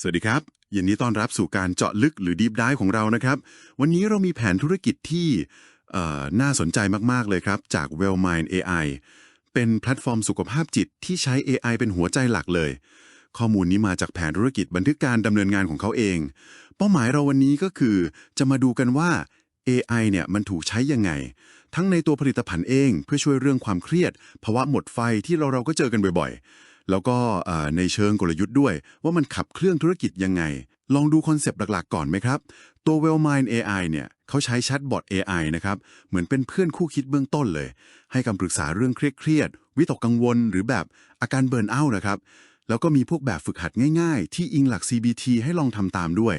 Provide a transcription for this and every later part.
สวัสดีครับยินดีต้อนรับสู่การเจาะลึกหรือ Deep Dive ของเรานะครับ วันนี้เรามีแผนธุรกิจที่น่าสนใจมาก ๆ เลยครับ จาก Wellmind AI เป็นแพลตฟอร์มสุขภาพจิตที่ใช้ AI เป็นหัวใจหลักเลย ข้อมูลนี้มาจากแผนธุรกิจบันทึกการดำเนินงานของเขาเอง เป้าหมายเราวันนี้ก็คือ จะมาดูกันว่า AI เนี่ยมันถูกใช้ยังไง ทั้งในตัวผลิตภัณฑ์เองเพื่อช่วยเรื่องความเครียดภาวะหมดไฟที่เราเราก็เจอกันบ่อยๆ แล้วก็ในเชิงกลยุทธ์ด้วย ว่ามันขับเคลื่อนธุรกิจยังไง ลองดูคอนเซปต์หลักๆ ก่อนไหมครับ ตัว Wellmind AI เนี่ยเขาใช้แชทบอท AI นะครับ เหมือนเป็นเพื่อนคู่คิดเบื้องต้นเลย ให้คำปรึกษาเรื่องเครียดๆวิตกกังวล หรือแบบอาการเบิร์นเอาท์นะครับ แล้วก็มีพวกแบบฝึกหัดง่ายๆ ที่อิงหลัก CBT ให้ลองทำตามด้วย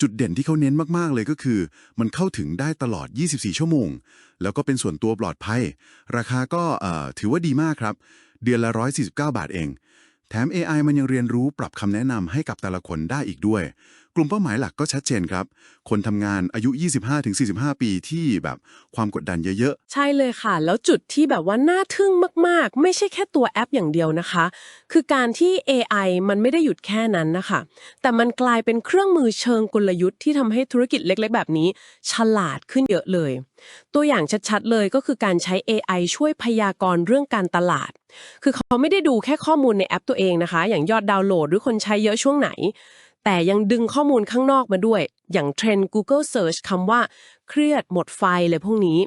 จุดเด่นที่เขาเน้นมาก ๆ เลยก็คือ มันเข้าถึงได้ตลอด 24 ชั่วโมง แล้วก็เป็นส่วนตัวปลอดภัย ราคาก็ถือว่าดีมากครับ เดือนละ 149 บาทเอง แถม AI มันยังเรียนรู้ปรับคำแนะนำให้กับแต่ละคนได้อีกด้วย กลุ่มเป้าหมายหลักก็ชัดเจนครับ คนทำงานอายุ 25-45 ปีที่แบบความกดดันเยอะๆ ใช่เลยค่ะ แล้วจุดที่แบบว่าน่าทึ่งมากๆ ไม่ใช่แค่ตัวแอปอย่างเดียวนะคะ คือการที่ AI มันไม่ได้หยุดแค่นั้นนะคะ แต่มันกลายเป็นเครื่องมือเชิงกลยุทธ์ที่ทำให้ธุรกิจเล็กๆ แบบนี้ ฉลาดขึ้นเยอะเลย ตัวอย่างชัดๆ เลยก็คือการใช้ AI ช่วยพยากรณ์เรื่องการตลาด คือเขาไม่ได้ดูแค่ข้อมูลในแอปตัวเองนะคะ อย่างยอดดาวน์โหลดหรือคนใช้เยอะช่วงไหน แต่ยังดึงข้อมูลข้างนอกมาด้วย อย่างเทรนด์ Google Search คำว่า เครียดหมดไฟเลยพวกนี้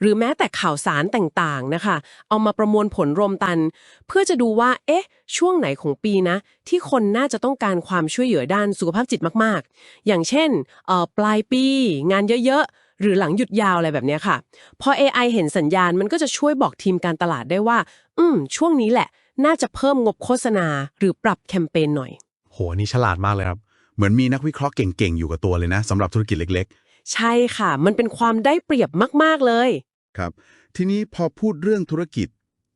หรือแม้แต่ข่าวสารต่างๆนะคะ เอามาประมวลผลรวมตัน เพื่อจะดูว่า เอ๊ะ ช่วงไหนของปีนะ ที่คนน่าจะต้องการความช่วยเหลือด้านสุขภาพจิตมากๆ อย่างเช่นเอ่อปลายปี งานเยอะๆ หรือหลังหยุดยาวอะไรแบบนี้ค่ะ พอ AI เห็นสัญญาณมันก็จะช่วยบอกทีมการตลาดได้ว่า อืม ช่วงนี้แหละ น่าจะเพิ่มงบโฆษณา หรือปรับแคมเปญหน่อย โหนี่ฉลาดมากเลยครับ เหมือนมีนักวิเคราะห์เก่งๆ อยู่กับตัวเลยนะสำหรับธุรกิจเล็กใช่ค่ะ มันเป็นความได้เปรียบมากๆเลยๆครับ ทีนี้พอพูดเรื่องธุรกิจ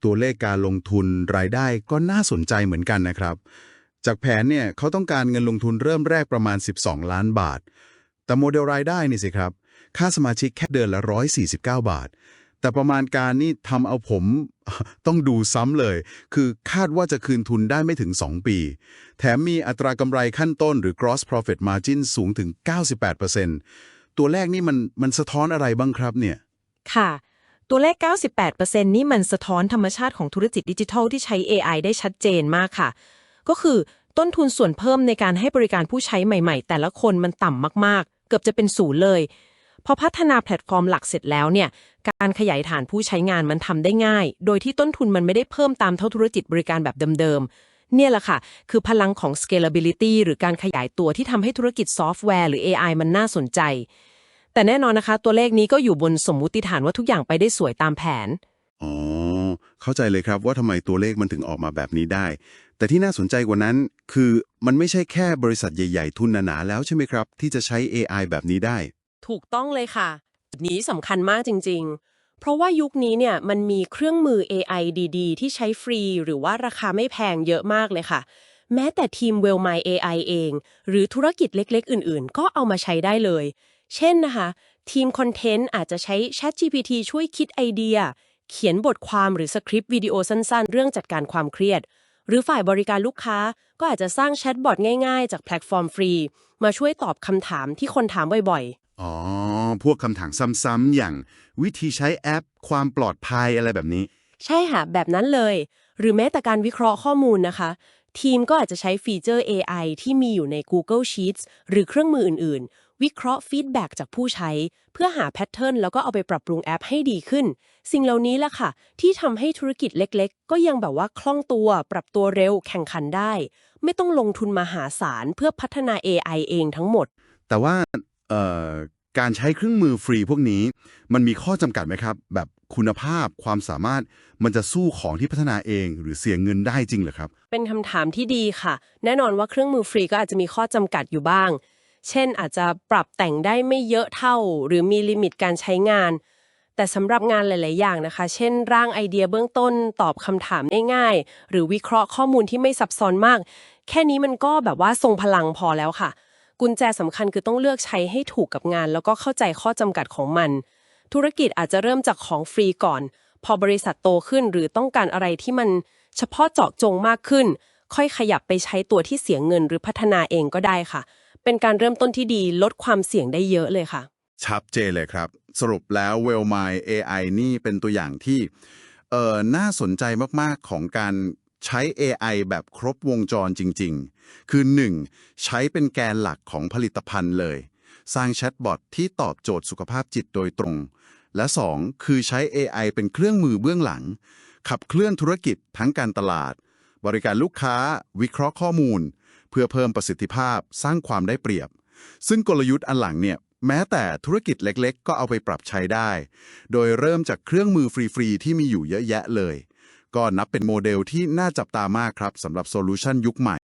ตัวเลขการลงทุนรายได้ก็น่าสนใจเหมือนกันนะครับ จากแผนเนี่ยเขาต้องการเงินลงทุนเริ่มแรกประมาณ 12 ล้านบาท แต่โมเดลรายได้นี่สิครับ ค่าสมาชิกแค่เดือนละ 149 บาท แต่ประมาณการนี่ทำเอาผมต้องดูซ้ำเลย คือคาดว่าจะคืนทุนได้ไม่ถึง 2 ปี แถมมีอัตรากำไรขั้นต้นหรือ gross profit margin สูงถึง 98%ตัวแรกนี่มันมันสะท้อนอะไรบ้างครับเนี่ย ค่ะ ตัวเลข 98%นี่มันสะท้อนธรรมชาติของธุรกิจดิจิทัลที่ใช้ AI ได้ชัดเจนมากค่ะ ก็คือต้นทุนส่วนเพิ่มในการให้บริการผู้ใช้ใหม่ ๆ แต่ละคนมันต่ำมากๆ เกือบจะเป็นศูนย์เลย พอพัฒนาแพลตฟอร์มหลักเสร็จแล้วเนี่ย การขยายฐานผู้ใช้งานมันทำได้ง่าย โดยที่ต้นทุนมันไม่ได้เพิ่มตามเท่าธุรกิจบริการแบบเดิมๆ เนี่ยแหละค่ะ คือพลังของ scalability หรือการขยายตัวที่ทำให้ธุรกิจซอฟต์แวร์หรือ AI มันน่าสนใจ แต่แน่นอนนะคะ ตัวเลขนี้ก็อยู่บนสมมุติฐานว่าทุกอย่างไปได้สวยตามแผน อ๋อ เข้าใจเลยครับว่าทำไมตัวเลขมันถึงออกมาแบบนี้ได้ แต่ที่น่าสนใจกว่านั้น คือมันไม่ใช่แค่บริษัทใหญ่ ๆ ทุนหนาๆแล้วใช่ไหมครับ ที่จะใช้ AI แบบนี้ได้ ถูกต้องเลยค่ะจุดนี้สำคัญมากจริง ๆ เพราะว่ายุคนี้เนี่ยมันมีเครื่องมือ AI ดี ๆ ที่ใช้ฟรี หรือว่าราคาไม่แพงเยอะมากเลยค่ะ แม้แต่ทีม Wellmy AI เอง หรือธุรกิจเล็ก ๆ อื่น ๆ ก็เอามาใช้ได้เลย เช่นนะคะ ทีมคอนเทนต์อาจจะใช้ ChatGPT ช่วยคิดไอเดีย เขียนบทความหรือสคริปต์วิดีโอสั้น ๆ เรื่องจัดการความเครียด หรือฝ่ายบริการลูกค้า ก็อาจจะสร้างแชทบอทง่าย ๆ จากแพลตฟอร์มฟรี มาช่วยตอบคำถามที่คนถามบ่อยๆ อ๋อ พวกคำถามซ้ำๆอย่างวิธีใช้แอป ความปลอดภัยอะไรแบบนี้ ใช่ค่ะ แบบนั้นเลย หรือแม้แต่การวิเคราะห์ข้อมูลนะคะ ทีมก็อาจจะใช้ฟีเจอร์ AI ที่มีอยู่ใน Google Sheets หรือเครื่องมืออื่น ๆ วิเคราะห์ฟีดแบ็กจากผู้ใช้ เพื่อหาแพทเทิร์นแล้วก็เอาไปปรับปรุงแอปให้ดีขึ้น สิ่งเหล่านี้แหละค่ะ ที่ทำให้ธุรกิจเล็ก ๆ ก็ยังแบบว่าคล่องตัว ปรับตัวเร็วแข่งขันได้ ไม่ต้องลงทุนมหาศาลเพื่อพัฒนา AI เองทั้งหมด แต่ว่าเอ่อ การใช้เครื่องมือฟรีพวกนี้ มันมีข้อจำกัดไหมครับ แบบคุณภาพความสามารถมันจะสู้ของที่พัฒนาเอง หรือเสียเงินได้จริงหรือครับ เป็นคำถามที่ดีค่ะ แน่นอนว่าเครื่องมือฟรีก็อาจจะมีข้อจำกัดอยู่บ้าง เช่นอาจจะปรับแต่งได้ไม่เยอะเท่า หรือมีลิมิตการใช้งาน แต่สำหรับงานหลาย ๆ อย่างนะคะ เช่น ร่างไอเดียเบื้องต้นตอบคำถามง่ายๆหรือวิเคราะห์ข้อมูลที่ไม่ซับซ้อนมาก แค่นี้มันก็แบบว่าทรงพลังพอแล้วค่ะ กุญแจสำคัญคือต้องเลือกใช้ให้ถูกกับงาน แล้วก็เข้าใจข้อจำกัดของมัน ธุรกิจอาจจะเริ่มจากของฟรีก่อน พอบริษัทโตขึ้นหรือต้องการอะไรที่มันเฉพาะเจาะจงมากขึ้น ค่อยขยับไปใช้ตัวที่เสียเงินหรือพัฒนาเองก็ได้ค่ะ เป็นการเริ่มต้นที่ดีลดความเสี่ยงได้เยอะเลยค่ะ ชัดเจนเลยครับ สรุปแล้ว w e l l m y AI นี่เป็นตัวอย่างที่เออน่าสนใจมากๆของการ ใช้ AI แบบครบวงจรจริง ๆ คือ 1. ใช้เป็นแกนหลักของผลิตภัณฑ์เลย สร้างแชทบอทที่ตอบโจทย์สุขภาพจิตโดยตรง และ 2. คือใช้ AI เป็นเครื่องมือเบื้องหลัง ขับเคลื่อนธุรกิจทั้งการตลาด บริการลูกค้า วิเคราะห์ข้อมูล เพื่อเพิ่มประสิทธิภาพ สร้างความได้เปรียบ ซึ่งกลยุทธ์อันหลังเนี่ยแม้แต่ธุรกิจเล็กๆ ก็เอาไปปรับใช้ได้ โดยเริ่มจากเครื่องมือฟรีๆ ที่มีอยู่เยอะแยะเลย ก็นับเป็นโมเดลที่น่าจับตามากครับสำหรับโซลูชันยุคใหม่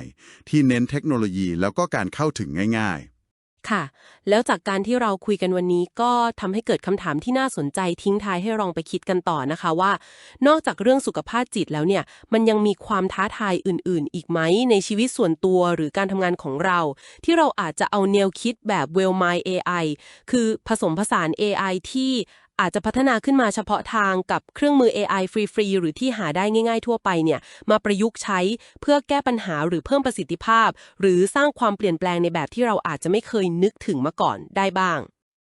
ที่เน้นเทคโนโลยีแล้วก็การเข้าถึงง่าย ๆค่ะ แล้วจากการที่เราคุยกันวันนี้ก็ทำให้เกิดคำถามที่น่าสนใจทิ้งท้ายให้ลองไปคิดกันต่อนะคะว่า นอกจากเรื่องสุขภาพจิตแล้วเนี่ย มันยังมีความท้าทายอื่น ๆ อีกไหม ในชีวิตส่วนตัวหรือการทำงานของเรา ที่เราอาจจะเอาแนวคิดแบบ Well My AI คือผสมผสาน AI ที่ อาจจะพัฒนาขึ้นมาเฉพาะทางกับเครื่องมือ AI ฟรีๆ หรือที่หาได้ง่ายๆทั่วไปเนี่ยมาประยุกต์ใช้เพื่อแก้ปัญหาหรือเพิ่มประสิทธิภาพ หรือสร้างความเปลี่ยนแปลงในแบบที่เราอาจจะไม่เคยนึกถึงมาก่อนได้บ้าง